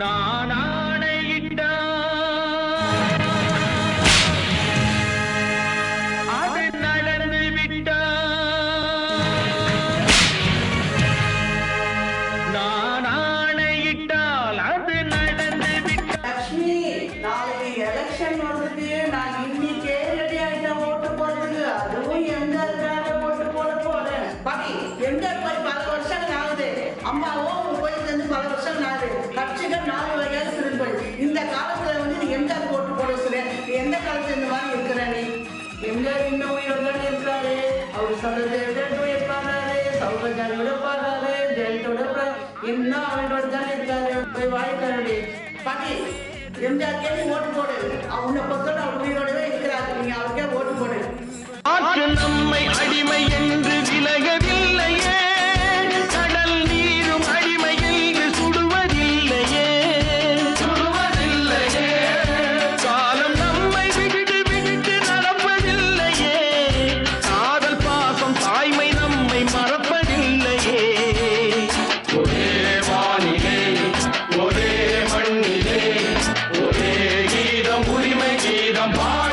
நான் ஆணையிட்டா அது நடந்து விட்டா. நான் ஆணையிட்டால் அது நடந்து விட்டா. லக்ஷ்மி நாளைக்கு எலெக்ஷன் வருது நான் இன்னைக்கே ரெடி ஆயிட்டேன் ஓட்டு போடுறதுக்கு. அதுவும் எம்ஜிஆருக்காக ஓட்டு போட போறேன்? எம்ஜிஆர் நீ எந்த காலத்துல இந்த மாதிரி இருக்கிற நீ எம்ஜிஆர் இன்னும் உயிரோட இருக்காரு. அவர் சொல்றது விட பாடுறாரு சௌகர்யாரோட பாடுறாரு. ஜெயலலிதோட இன்னும் அவரோட தானே இருக்காரு. போய் வாழ்க்கை பாட்டி எம்ஜிஆர் கேள்வி ஓட்டு போடு. அவனை பொறுத்தவரை அவர் உயிரோட I'm